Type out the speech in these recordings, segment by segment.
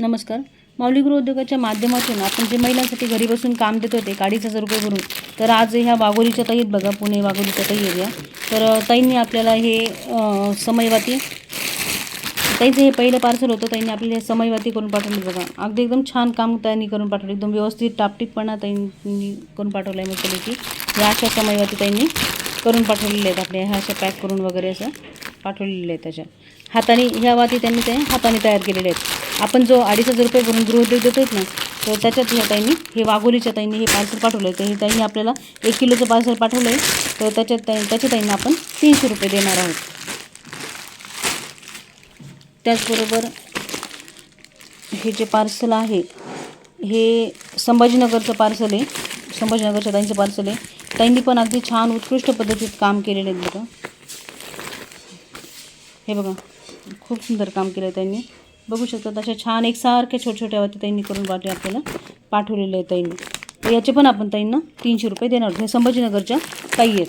नमस्कार. माऊली गृह उद्योगाच्या माध्यमातून आपण जे महिलांसाठी घरी बसून काम देत होते अडीच हजार रुपये भरून तर आज ह्या वाघोलीच्या ताईत बघा पुणे वाघोलीच्या ताई एरिया. तर ताईंनी आपल्याला हे समयवाती ताईचं हे पहिलं पार्सल होतं. ताईंनी आपल्याला हे समयवाती करून पाठवली बघा. अगदी एकदम छान काम त्यांनी करून पाठवलं. एकदम व्यवस्थित टापटीपणा ताईंनी करून पाठवलं आहे मग की ह्या अशा समयवाती ताईंनी करून पाठवलेल्या आहेत आपल्या. ह्या अशा पॅक करून वगैरे असं. पाठवलेले आहेत त्याच्या हाताने ह्या वाती त्यांनी ते हाताने तयार केलेले आहेत. आपण जो अडीच हजार रुपये भरून गृहोद्योग देतो ना तर त्याच्यात ह्या ताईंनी हे वाघोलीच्या ताईंनी हे पार्सल पाठवलं आहे तर हे ताईंनी आपल्याला एक किलोचं पार्सल पाठवलं आहे तर त्याच्यात ताई त्याच्या ताईंना आपण तीनशे रुपये देणार आहोत. त्याचबरोबर हे जे पार्सल आहे हे संभाजीनगरचं पार्सल आहे. संभाजीनगरच्या ताईंचं पार्सल आहे. ताईंनी पण अगदी छान उत्कृष्ट पद्धतीत काम केलेलं आहे बरं. हे बघा खूप सुंदर काम केलं आहे त्यांनी. बघू शकतात अशा छान एकसारख्या छोट्या छोट्या त्यांनी करून वाटे आपल्याला पाठवलेले आहे ताईंनी. याचे पण आपण ताईंना तीनशे रुपये देणार हे संभाजीनगरच्या ताई आहेत.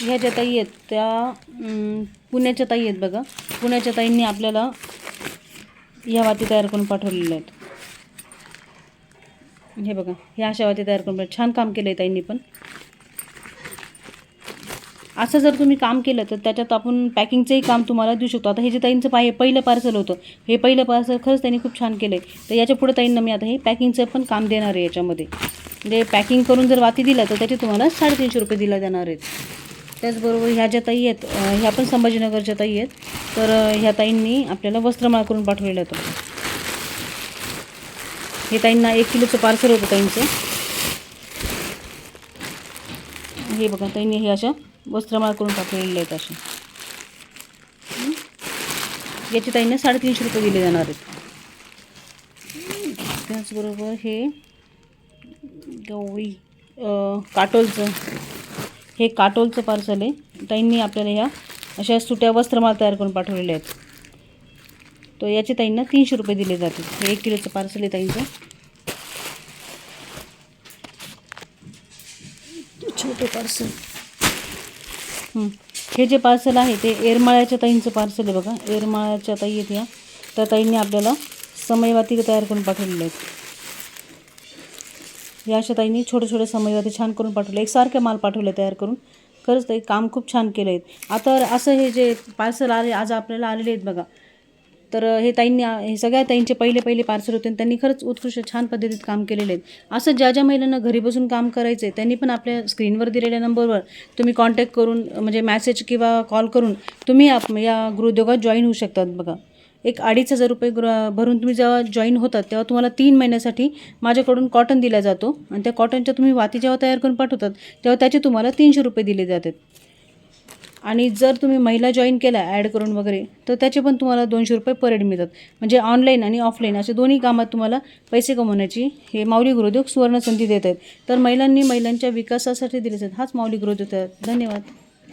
ह्या ज्या ताई आहेत त्या पुण्याच्या ताई आहेत बघा. पुण्याच्या ताईंनी आपल्याला ह्या वाती तयार करून पाठवलेल्या आहेत. हे बघा ह्या अशा वाती तयार करून छान काम केलं आहे ताईंनी पण. असं जर तुम्ही काम केलं तर त्याच्यात आपण पॅकिंगचंही काम तुम्हाला देऊ शकतो. आता हे जे ताईंचं पाय पहिलं पार्सल होतं हे पहिलं पार्सल खरंच त्यांनी खूप छान केलं आहे तर याच्यापुढे ताईंना मी आता हे पॅकिंगचं पण काम देणार आहे याच्यामध्ये. म्हणजे पॅकिंग करून जर वाती दिला तर त्याचे तुम्हाला साडेतीनशे रुपये दिला जाणार आहेत. त्याचबरोबर ह्या ज्या ताई आहेत ह्या पण संभाजीनगरच्या ताई आहेत. तर ह्या ताईंनी आपल्याला वस्त्रमाळ करून पाठवलेलं होतं. हे ताईंना एक किलोचं पार्सल होतं ताईंचं. हे बघा ताईंनी हे अशा वस्त्रमाळ करून पाठवलेले आहेत असे याचे ताईंना साडेतीनशे रुपये दिले जाणार आहेत. त्याचबरोबर हे गवळी काटोलचं हे काटोलचं पार्सल आहे. ताईंनी आपल्याला ह्या अशा सुट्या वस्त्रमाळ तयार करून पाठवलेल्या आहेत. तर याचे ताईंना तीनशे रुपये दिले जातील. हे एक किलोचं पार्सल आहे ताईंचं. छोटे पार्सल हे जे पार्सल आहे ते एरमाळ्याच्या ताईंचं पार्सल आहे बघा. एरमाळ्याच्या ताई आहेत या. त्या ताईंनी आपल्याला समयवाती तयार करून पाठवलेले आहेत. या अशा ताईंनी छोटे छोटे समयवाती छान करून पाठवले. एकसारखे माल पाठवले तयार करून. खरंच ते काम खूप छान केलं आहे आता असं हे जे पार्सल आले आज आपल्याला आलेले आहेत बघा. तर हे ताईंनी हे सगळ्या ताईंचे पहिले पहिले पार्सल होते आणि त्यांनी खरंच उत्कृष्ट छान पद्धतीत काम केलेले आहेत. असं ज्या ज्या महिलांना घरी बसून काम करायचं आहे त्यांनी पण आपल्या स्क्रीनवर दिलेल्या नंबरवर तुम्ही कॉन्टॅक्ट करून म्हणजे मॅसेज किंवा कॉल करून तुम्ही आप या गृहोद्योगात जॉईन होऊ शकतात बघा. एक अडीच हजार रुपये गृह भरून तुम्ही जेव्हा जॉईन होतात तेव्हा तुम्हाला तीन महिन्यासाठी माझ्याकडून कॉटन दिला जातो आणि त्या कॉटनच्या तुम्ही वाती जेव्हा तयार करून पाठवतात तेव्हा त्याचे तुम्हाला तीनशे रुपये दिले जातात. आणि जर तुम्ही महिला जॉईन केल्या ॲड करून वगैरे तर त्याचे पण तुम्हाला दोनशे रुपये पर हेड मिळतात. म्हणजे ऑनलाईन आणि ऑफलाईन असे दोन्ही कामात तुम्हाला पैसे कमवण्याची हे माऊली गृहोद्योग सुवर्णसंधी देत आहेत. तर महिलांनी महिलांच्या विकासासाठी दिले आहेत हाच माऊली गृहोद्योग. धन्यवाद.